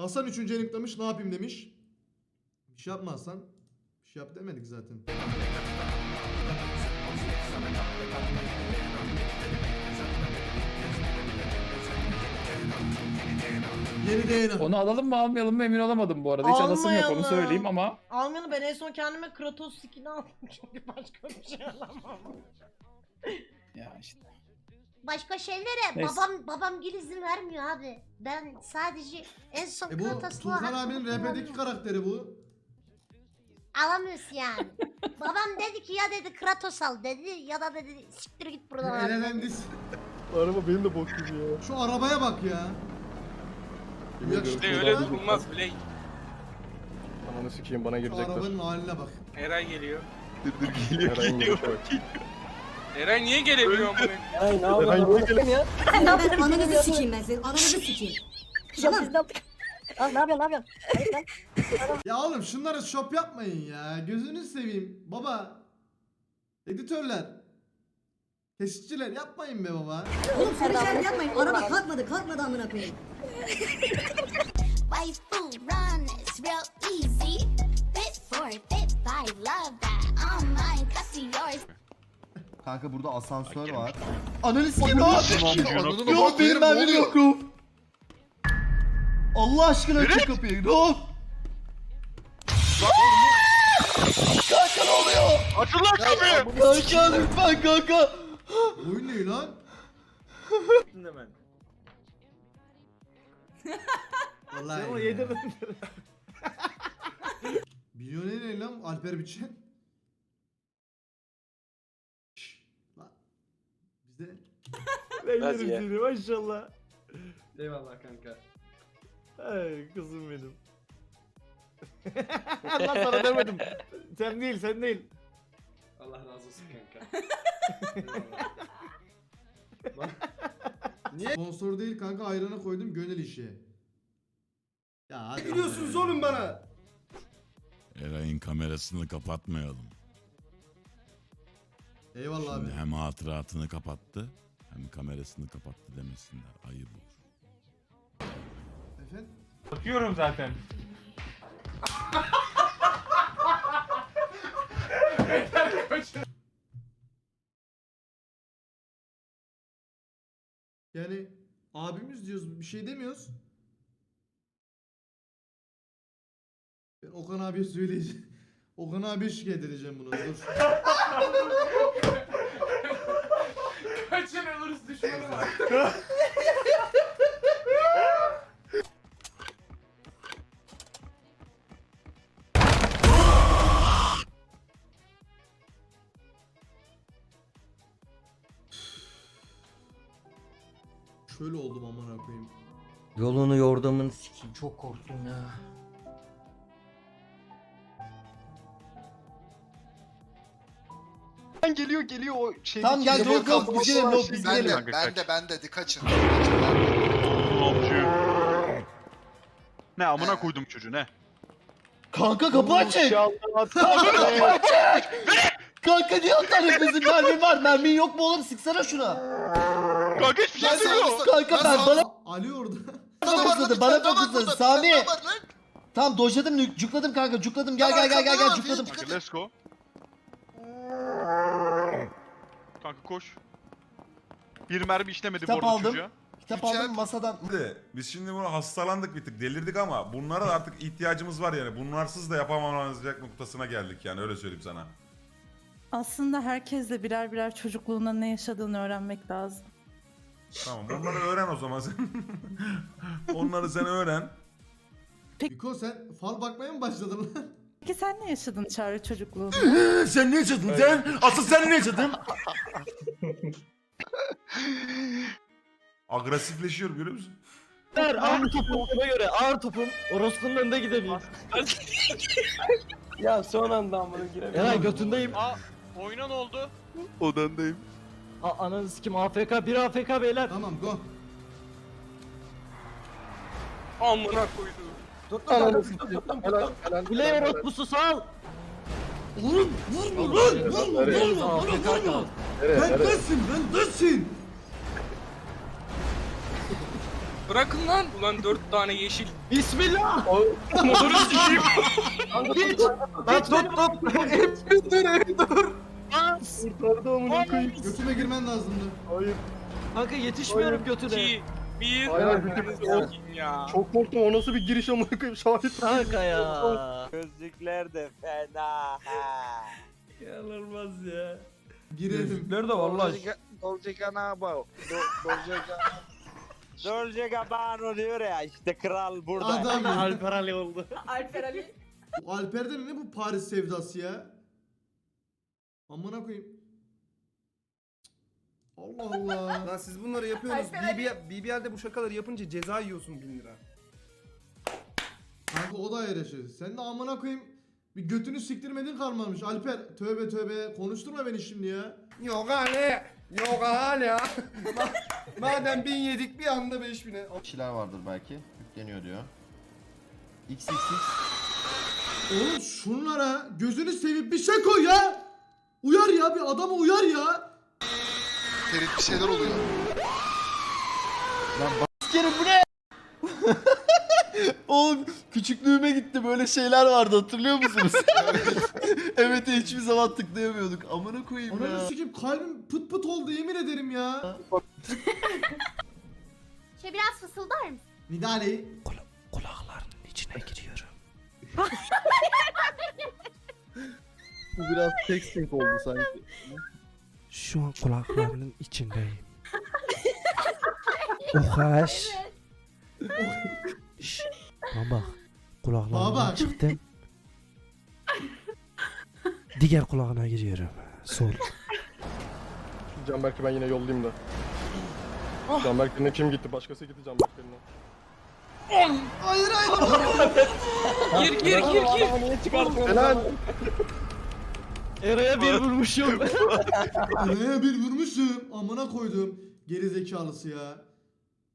Hasan 3. eniklemiş ne yapayım demiş. Bir şey yapma Hasan. Bir şey yap demedik zaten. Yeni DNA. Onu alalım mı almayalım mı emin olamadım bu arada. Hiç alasım yok onu Almayalım. söyleyeyim ama. Almanı ben en son kendime Kratos skin'i aldım çünkü başka bir şey alamam. Ya işte. Başka şeylere Neyse. babam babam gil izin vermiyor abi. Ben sadece en son E bu Kratos'u Tuğkan abinin RP'deki karakteri bu. Alamıyorsun yani. babam dedi ki ya dedi Kratos al dedi ya da dedi siktir git buradan abi. dedi. Elendis. Araba benim de bok gibi ya. Şu arabaya bak ya. Yemin ediyorum, öyle olan- durulmaz bile. Ananı sikeyim bana Şu girecekler. arabanın haline bak. Eray geliyor. Dur dur geliyor geliyor. bak. Eray niye gelemiyor amına? Eray niye geliyor? Ananı sikeyim ben senin. Ananı sikeyim. Tamam. Al ne yapıyorsun ne yapıyorsun? Hayır lan. Ya oğlum şunları shop yapmayın ya. Gözünü seveyim. Baba. Editörler. Kesitçiler yapmayın be baba. Oğlum soru işareti yapmayın. Araba kalkmadı kalkmadı amına koyayım. Waifu run is real easy. Fit for fit by love that all mine cause yours. Kanka burada asansör var. Ananı sikeyim ne Ananı Yok benim ben yokum. Allah aşkına aç kapıyı. Yok. Kanka ne oluyor? Açın lan kapıyı. Kanka lütfen kanka. Oyun ne lan? Vallahi. Sen o Milyoner ne lan? Alper Biçen. Şşş, lan. Bize Yerim seni maşallah. Eyvallah kanka. Ay kızım benim. Allah sana demedim. Sen değil sen değil. Allah razı olsun kanka. Niye? Sponsor değil kanka ayrana koydum gönül işi. Ya hadi. Gülüyorsunuz oğlum bana. Eray'ın kamerasını kapatmayalım. Eyvallah abi. Şimdi hem hatıratını kapattı hem kamerasını kapattı demesinler. Ayıp olur. Efendim? Bakıyorum zaten. Yani abimiz diyoruz bir şey demiyoruz. Ben Okan abiye söyleyeceğim. Okan abiye şikayet edeceğim bunu. Dur. Kaçın alırız düşmanı var. Şöyle oldum amına koyayım. Yolunu yordamını sikeyim. Çok korktum ya. Lan geliyor geliyor o şey. Tamam gel yok yok biz gidelim yok biz Ben gidelim. de ben de ben de kaçın. Ne amına koydum çocuğu ne? Kanka kapı açık. Kanka. Kanka niye atar bizim mermin var. Mermin yok mu oğlum sıksana şuna. Kanka hiçbir şey sağ- Kanka ben bana Ali orada. bana fokusladı bana fokusladı. Sami. Tamam dojladım cukladım kanka cukladım gel gel gel gel gel cukladım. Kanka let's go. Kanka koş. Bir mermi işlemedi bu Kitap arada aldım. çocuğa. Kitap Yücel- aldım masadan. Biz şimdi bunu hastalandık bir tık delirdik ama bunlara da artık ihtiyacımız var yani. Bunlarsız da yapamamayacak noktasına geldik yani öyle söyleyeyim sana. Aslında herkesle birer birer çocukluğunda ne yaşadığını öğrenmek lazım. Tamam onları öğren o zaman sen. Onları sen öğren. Biko sen fal bakmaya mı başladın lan? Peki sen ne yaşadın Çağrı çocukluğunda? sen ne yaşadın sen? Asıl sen ne yaşadın? Agresifleşiyorum görüyor musun? Ağır topum ona göre ağır topum. Orospu'nun önünde gidemeyiz. ya son anda amına giremiyorum. Eray götündeyim. Aa oyuna ne oldu? Odandayım. A ananı sikim AFK bir AFK beyler. Tamam go. Amına koydu. Ananı sikim. Kuley orospusu sal. Oğlum vurma lan vurma vurma bana vurma. Ben nesin ben nesin? Bırakın lan. Ulan dört tane yeşil. Bismillah. Motoru sikeyim. Git. Lan tut tut. Hep dur hep dur. Kurtardı amına koyayım. Götüme girmen lazımdı. Kanka yetişmiyorum götüne. 2, 1. ya. Çok korktum o nasıl bir giriş amına koyayım şahit. Kanka ya. Gözlükler de fena. Yanılmaz ya. Girelim. Nerede vallahi? Dolce Gabbana. Dolce Gabbana. Dolce Gabbana diyor ya işte kral burada. Adam ya. Alper Ali oldu. Alper Ali. Bu Alper'de ne bu Paris sevdası ya? Amına koyayım. Allah Allah. Lan siz bunları yapıyorsunuz. Alper BBL'de bu şakaları yapınca ceza yiyorsun 1000 lira. Kanka o da ayrı şey. Sen de amına koyayım bir götünü siktirmedin kalmamış. Alper tövbe tövbe konuşturma beni şimdi ya. Yok hale. Yok hale. Madem 1000 yedik bir anda 5000'e. Kişiler vardır belki. Yükleniyor diyor. XXX. Oğlum şunlara gözünü sevip bir şey koy ya. Uyar ya bir adama uyar ya. Ferit bir şeyler oluyor. Sikerim bu ne? Oğlum küçüklüğüme gitti böyle şeyler vardı hatırlıyor musunuz? evet hiçbir zaman tıklayamıyorduk. Amına koyayım Ananı ya. sikeyim kalbim pıt pıt oldu yemin ederim ya. Şey biraz fısıldar mısın? Nidali. Kulaklarının içine giriyorum. Bu biraz texting oldu sanki. Şu an kulaklarının içindeyim. Ohaş. Şşş. Bana bak. Kulaklarından bak. çıktım. Diğer kulağına giriyorum. Sol. Canberk'i ben yine yollayayım da. Canberk'in kim gitti? Başkası gitti Canberk'in. Hayır hayır. Gir gir gir gir. Helal. Eray'a bir vurmuşum. Neye bir vurmuşum. Amına koydum. Geri zekalısı ya.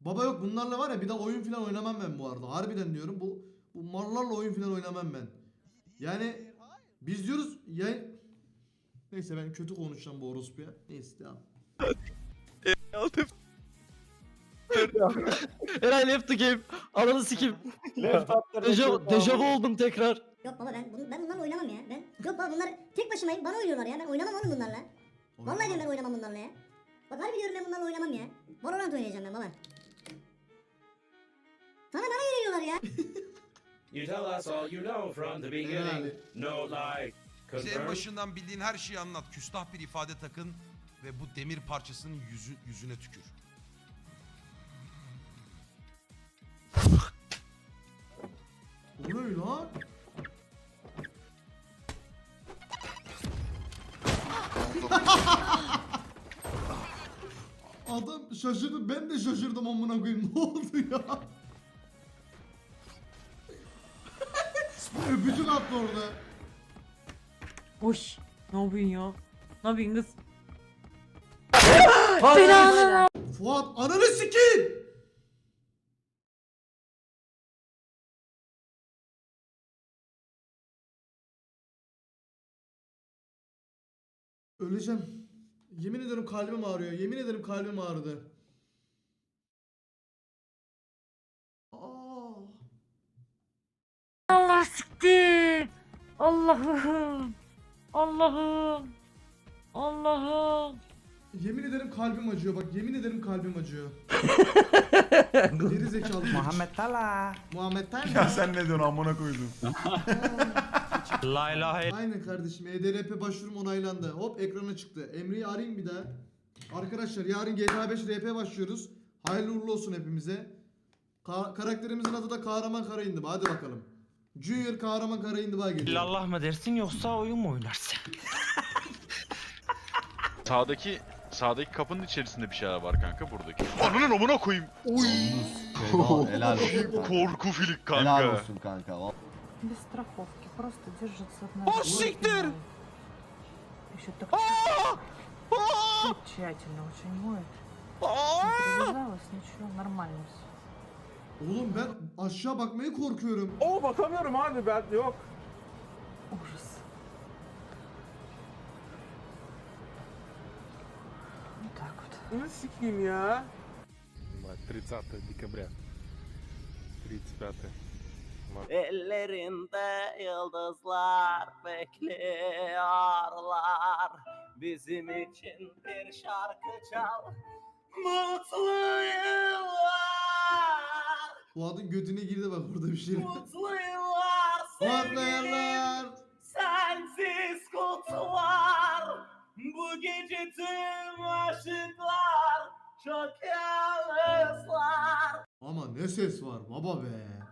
Baba yok bunlarla var ya bir daha oyun falan oynamam ben bu arada. Harbiden diyorum bu bu mallarla oyun falan oynamam ben. Yani biz diyoruz ya Neyse ben kötü konuşacağım bu orospuya. Neyse devam. Eray left the game. Ananı sikim. Deja, dejavu oldum tekrar. Yok baba ben bunu, ben bunlarla oynamam ya. Ben yok baba bunlar tek başımayım. Bana oynuyorlar ya. Ben oynamam oğlum bunlarla. Vallahi diyorum ben oynamam bunlarla ya. Bak harbi diyorum ben bunlarla oynamam ya. Valorant oynayacağım ben baba. Sana bana geliyorlar ya. You tell us all you know from the beginning. No lie. en başından bildiğin her şeyi anlat. Küstah bir ifade takın ve bu demir parçasının yüzü, yüzüne tükür. Adam şaşırdı ben de şaşırdım amına koyayım ne oldu ya? Öpücük attı orada. Boş. Ne yapıyorsun ya? Ne yapıyorsun kız? Fuat ananı sikeyim. Öleceğim. Yemin ederim kalbim ağrıyor. Yemin ederim kalbim ağrıdı. Aa. Allah siktir. Allah'ım. Allah'ım. Allah'ım. Yemin ederim kalbim acıyor bak yemin ederim kalbim acıyor. Geri zekalı. Muhammed Tala. Muhammed Tala. Ya sen ne diyorsun amına koydum. La ilahe Aynen kardeşim EDRP başvurum onaylandı. Hop ekrana çıktı. Emre'yi arayayım bir daha. Arkadaşlar yarın GTA 5 RP başlıyoruz. Hayırlı uğurlu olsun hepimize. Ka- karakterimizin adı da Kahraman Karaindiba. Hadi bakalım. Junior Kahraman Karaindiba geliyor. Allah mı dersin yoksa oyun mu oynarsın? Sağdaki sağdaki kapının içerisinde bir şeyler var kanka buradaki. Ananın amına koyayım. Oy. Helal olsun. Korku filik Helal kanka. olsun kanka. Без страховки, просто держится О, сиктер! Еще так тщательно очень моет. Привязалась, ничего, нормально все. Oğlum ben aşağı bakmaya korkuyorum. Oo bakamıyorum abi ben yok. Ужас. Вот так вот. Bunu sikeyim ya. 30 декабря. Ellerinde yıldızlar bekliyorlar. Bizim için bir şarkı çal. Mutlu yıllar. Fuad'ın götüne girdi bak burada bir şey. Mutlu yıllar Fuat sevgilim. dayanlar. Sensiz kutlar. Bu gece tüm aşıklar çok yalnızlar. Ama ne ses var baba be.